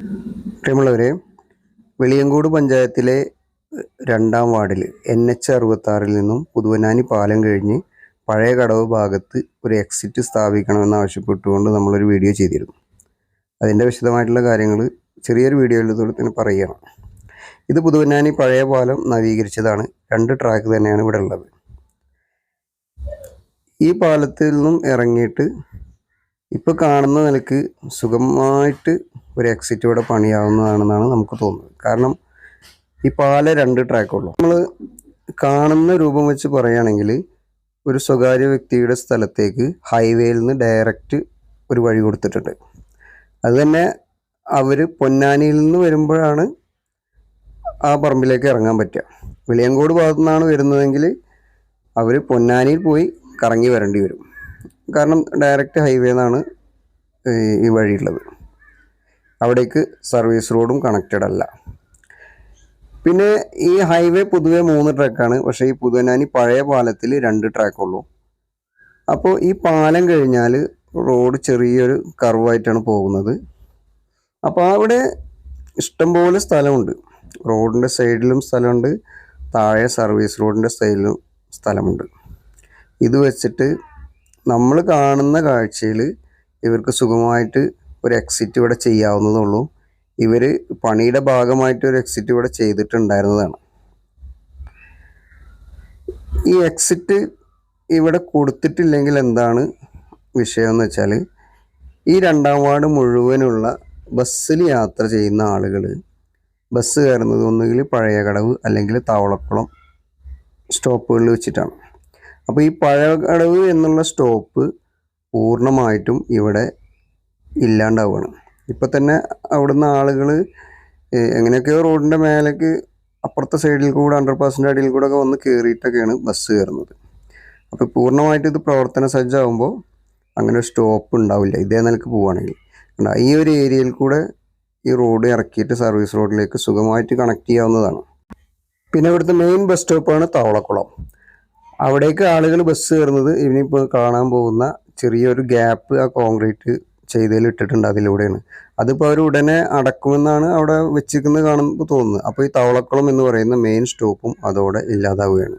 പ്രിയമുള്ളവരെ വെളിയങ്കോട് പഞ്ചായത്തിലെ രണ്ടാം വാർഡിൽ എൻ എച്ച് അറുപത്താറിൽ നിന്നും പുതുവനാനി പാലം കഴിഞ്ഞ് പഴയ കടവ് ഭാഗത്ത് ഒരു എക്സിറ്റ് സ്ഥാപിക്കണമെന്ന് ആവശ്യപ്പെട്ടുകൊണ്ട് നമ്മളൊരു വീഡിയോ ചെയ്തിരുന്നു. അതിന്റെ വിശദമായിട്ടുള്ള കാര്യങ്ങൾ ചെറിയൊരു വീഡിയോയിലൂടെ തന്നെ പറയുകയാണ്. ഇത് പുതുവനാനി പഴയ പാലം നവീകരിച്ചതാണ്. രണ്ട് ട്രാക്ക് തന്നെയാണ് ഇവിടെ ഉള്ളത്. ഈ പാലത്തിൽ നിന്നും ഇറങ്ങിയിട്ട് ഇപ്പോൾ കാണുന്ന നിലയ്ക്ക് സുഗമമായിട്ട് ഒരു എക്സിറ്റ് ഇവിടെ പണിയാവുന്നതാണെന്നാണ് നമുക്ക് തോന്നുന്നത്. കാരണം ഈ പാല രണ്ട് ട്രാക്കുള്ളൂ നമ്മൾ കാണുന്ന രൂപം വെച്ച് പറയുകയാണെങ്കിൽ ഒരു സ്വകാര്യ വ്യക്തിയുടെ സ്ഥലത്തേക്ക് ഹൈവേയിൽ നിന്ന് ഡയറക്റ്റ് ഒരു വഴി കൊടുത്തിട്ടുണ്ട്. അത് തന്നെ അവർ പൊന്നാനിയിൽ നിന്ന് വരുമ്പോഴാണ് ആ പറമ്പിലേക്ക് ഇറങ്ങാൻ പറ്റുക. വിളിയങ്കോട് ഭാഗത്തു നിന്നാണ് വരുന്നതെങ്കിൽ അവർ പൊന്നാനിയിൽ പോയി കറങ്ങി വരേണ്ടി വരും. കാരണം ഡയറക്റ്റ് ഹൈവേ എന്നാണ് ഈ വഴിയുള്ളത്. അവിടേക്ക് സർവീസ് റോഡും കണക്റ്റഡ് അല്ല. പിന്നെ ഈ ഹൈവേ പൊതുവെ മൂന്ന് ട്രാക്കാണ് പക്ഷേ ഈ പുതുവനാനി പഴയ പാലത്തിൽ രണ്ട് ട്രാക്കുള്ളൂ അപ്പോൾ ഈ പാലം കഴിഞ്ഞാൽ റോഡ് ചെറിയൊരു കർവായിട്ടാണ് പോകുന്നത്. അപ്പോൾ അവിടെ ഇഷ്ടംപോലെ സ്ഥലമുണ്ട്. റോഡിന്റെ സൈഡിലും സ്ഥലമുണ്ട്. താഴെ സർവീസ് റോഡിന്റെ സൈഡിലും സ്ഥലമുണ്ട്. ഇത് വെച്ചിട്ട് നമ്മൾ കാണുന്ന കാഴ്ചയിൽ ഇവർക്ക് സുഖമായിട്ട് ഒരു എക്സിറ്റ് ഇവിടെ ചെയ്യാവുന്നതുള്ളൂ. ഇവർ പണിയുടെ ഭാഗമായിട്ട് ഒരു എക്സിറ്റ് ഇവിടെ ചെയ്തിട്ടുണ്ടായിരുന്നതാണ്. ഈ എക്സിറ്റ് ഇവിടെ കൊടുത്തിട്ടില്ലെങ്കിൽ എന്താണ് വിഷയം എന്ന് വെച്ചാൽ ഈ രണ്ടാം വാർഡ് മുഴുവനുള്ള ബസ്സിൽ യാത്ര ചെയ്യുന്ന ആളുകൾ ബസ് കയറുന്നത് ഒന്നുകിൽ പഴയ കടവ് അല്ലെങ്കിൽ താവളക്കുളം സ്റ്റോപ്പുകളിൽ വെച്ചിട്ടാണ്. അപ്പോൾ ഈ പഴയ കടവ് എന്നുള്ള സ്റ്റോപ്പ് പൂർണമായിട്ടും ഇവിടെ ഇല്ലാണ്ടാവുകയാണ് ഇപ്പം തന്നെ അവിടുന്ന് ആളുകൾ എങ്ങനെയൊക്കെയോ റോഡിന്റെ മേലേക്ക് അപ്പുറത്തെ സൈഡിൽ കൂടെ അണ്ടർ പാസിന്റെ അടിയിൽ കൂടെ ഒക്കെ വന്ന് കയറിയിട്ടൊക്കെയാണ് ബസ് കയറുന്നത്. അപ്പോൾ പൂർണമായിട്ട് ഇത് പ്രവർത്തന സജ്ജമാകുമ്പോൾ അങ്ങനെ ഒരു സ്റ്റോപ്പ് ഉണ്ടാവില്ല ഇതേ നിലയ്ക്ക് പോവുകയാണെങ്കിൽ ഈ ഒരു ഏരിയയിൽ കൂടെ ഈ റോഡ് ഇറക്കിയിട്ട് സർവീസ് റോഡിലേക്ക് സുഖമായിട്ട് കണക്ട് ചെയ്യാവുന്നതാണ്. പിന്നെ ഇവിടുത്തെ മെയിൻ ബസ് സ്റ്റോപ്പാണ് താവളക്കുളം. അവിടേക്ക് ആളുകൾ ബസ് കയറുന്നത് ഇനിയിപ്പോൾ കാണാൻ പോകുന്ന ചെറിയൊരു ഗ്യാപ്പ് ആ കോൺക്രീറ്റ് ചെയ്തതിൽ ഇട്ടിട്ടുണ്ട് അതിലൂടെയാണ്. അതിപ്പോൾ അവർ ഉടനെ അടക്കുമെന്നാണ് അവിടെ വെച്ചിരിക്കുന്നത് കാണുമ്പോൾ തോന്നുന്നത്. അപ്പോൾ ഈ തവളക്കുളം എന്ന് പറയുന്ന മെയിൻ സ്റ്റോപ്പും അതോടെ ഇല്ലാതാവുകയാണ്.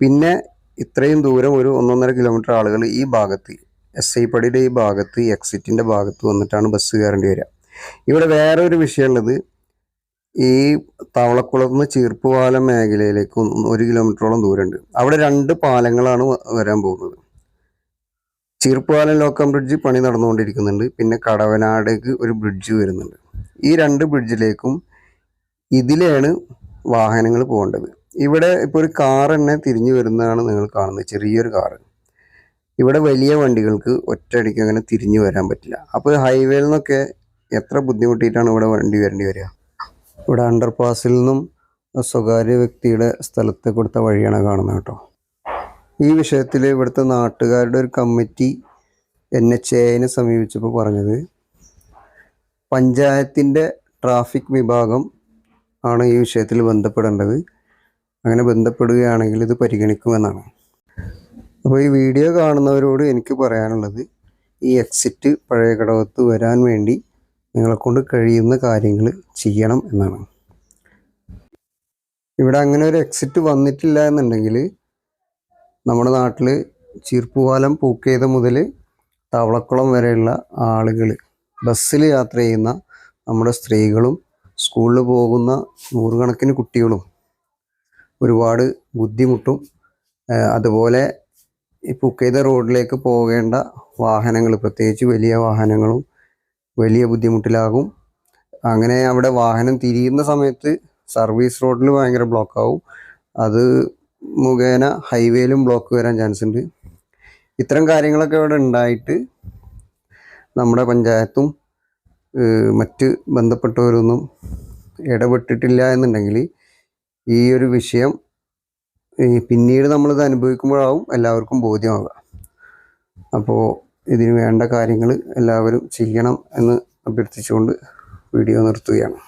പിന്നെ ഇത്രയും ദൂരം ഒരു ഒന്നൊന്നര കിലോമീറ്റർ ആളുകൾ ഈ ഭാഗത്ത് എസ് ഐ പടിയുടെ ഈ ഭാഗത്ത് എക്സിറ്റിന്റെ ഭാഗത്ത് വന്നിട്ടാണ് ബസ് കയറേണ്ടി വരിക. ഇവിടെ വേറെ ഒരു വിഷയമുള്ളത് ഈ തവളക്കുളത്ത് നിന്ന് ചീർപ്പുപാലം മേഖലയിലേക്ക് ഒരു കിലോമീറ്ററോളം ദൂരമുണ്ട്. അവിടെ രണ്ട് പാലങ്ങളാണ് വരാൻ പോകുന്നത്. ചീർപ്പുപാലം ലോക്കം ബ്രിഡ്ജ് പണി നടന്നുകൊണ്ടിരിക്കുന്നുണ്ട്. പിന്നെ കടവനാടേക്ക് ഒരു ബ്രിഡ്ജ് വരുന്നുണ്ട്. ഈ രണ്ട് ബ്രിഡ്ജിലേക്കും ഇതിലാണ് വാഹനങ്ങൾ പോകേണ്ടത്. ഇവിടെ ഇപ്പോൾ ഒരു കാർ തന്നെ തിരിഞ്ഞു വരുന്നതാണ് നിങ്ങൾ കാണുന്നത്. ചെറിയൊരു കാറ് ഇവിടെ വലിയ വണ്ടികൾക്ക് ഒറ്റയടിക്ക് അങ്ങനെ തിരിഞ്ഞു വരാൻ പറ്റില്ല. അപ്പോൾ ഹൈവേയിൽ നിന്നൊക്കെ എത്ര ബുദ്ധിമുട്ടിയിട്ടാണ് ഇവിടെ വണ്ടി വരേണ്ടി വരിക? ഇവിടെ അണ്ടർ പാസിൽ നിന്നും സ്വകാര്യ വ്യക്തിയുടെ സ്ഥലത്ത് കൊടുത്ത വഴിയാണ് കാണുന്നത് കേട്ടോ. ഈ വിഷയത്തിൽ ഇവിടുത്തെ നാട്ടുകാരുടെ ഒരു കമ്മിറ്റി എൻ എച്ച് എനെ സമീപിച്ചപ്പോൾ പറഞ്ഞത് പഞ്ചായത്തിന്റെ ട്രാഫിക് വിഭാഗം ആണ് ഈ വിഷയത്തിൽ ബന്ധപ്പെടേണ്ടത്. അങ്ങനെ ബന്ധപ്പെടുകയാണെങ്കിൽ ഇത് പരിഗണിക്കുമെന്നാണ് അപ്പോൾ ഈ വീഡിയോ കാണുന്നവരോട് എനിക്ക് പറയാനുള്ളത് ഈ എക്സിറ്റ് പഴയ കടവത്ത് വരാൻ വേണ്ടി നിങ്ങളെക്കൊണ്ട് കഴിയുന്ന കാര്യങ്ങൾ ചെയ്യണം എന്നാണ്. ഇവിടെ അങ്ങനെ ഒരു എക്സിറ്റ് വന്നിട്ടില്ല എന്നുണ്ടെങ്കിൽ നമ്മുടെ നാട്ടിൽ ചീർപ്പുപാലം പൂക്കേത മുതൽ തവളക്കുളം വരെയുള്ള ആളുകൾ ബസ്സിൽ യാത്ര ചെയ്യുന്ന നമ്മുടെ സ്ത്രീകളും സ്കൂളിൽ പോകുന്ന നൂറുകണക്കിന് കുട്ടികളും ഒരുപാട് ബുദ്ധിമുട്ടും അതുപോലെ ഈ പൂക്കേത റോഡിലേക്ക് പോകേണ്ട വാഹനങ്ങൾ പ്രത്യേകിച്ച് വലിയ വാഹനങ്ങളും വലിയ ബുദ്ധിമുട്ടിലാകും. അങ്ങനെ അവിടെ വാഹനം തിരിയുന്ന സമയത്ത് സർവീസ് റോഡിൽ ഭയങ്കര ബ്ലോക്കാവും. അത് മുഖേന ഹൈവേയിലും ബ്ലോക്ക് വരാൻ ചാൻസ് ഉണ്ട് ഇത്തരം കാര്യങ്ങളൊക്കെ ഇവിടെ ഉണ്ടായിട്ട് നമ്മുടെ പഞ്ചായത്തും മറ്റ് ബന്ധപ്പെട്ടവരൊന്നും ഇടപെട്ടിട്ടില്ല എന്നുണ്ടെങ്കിൽ ഈ ഒരു വിഷയം പിന്നീട് നമ്മളിത് അനുഭവിക്കുമ്പോഴാവും എല്ലാവർക്കും ബോധ്യമാവുക. അപ്പോൾ ഇതിന് വേണ്ട കാര്യങ്ങൾ എല്ലാവരും ചെയ്യണം എന്ന് അഭ്യർത്ഥിച്ചുകൊണ്ട് വീഡിയോ നിർത്തുകയാണ്.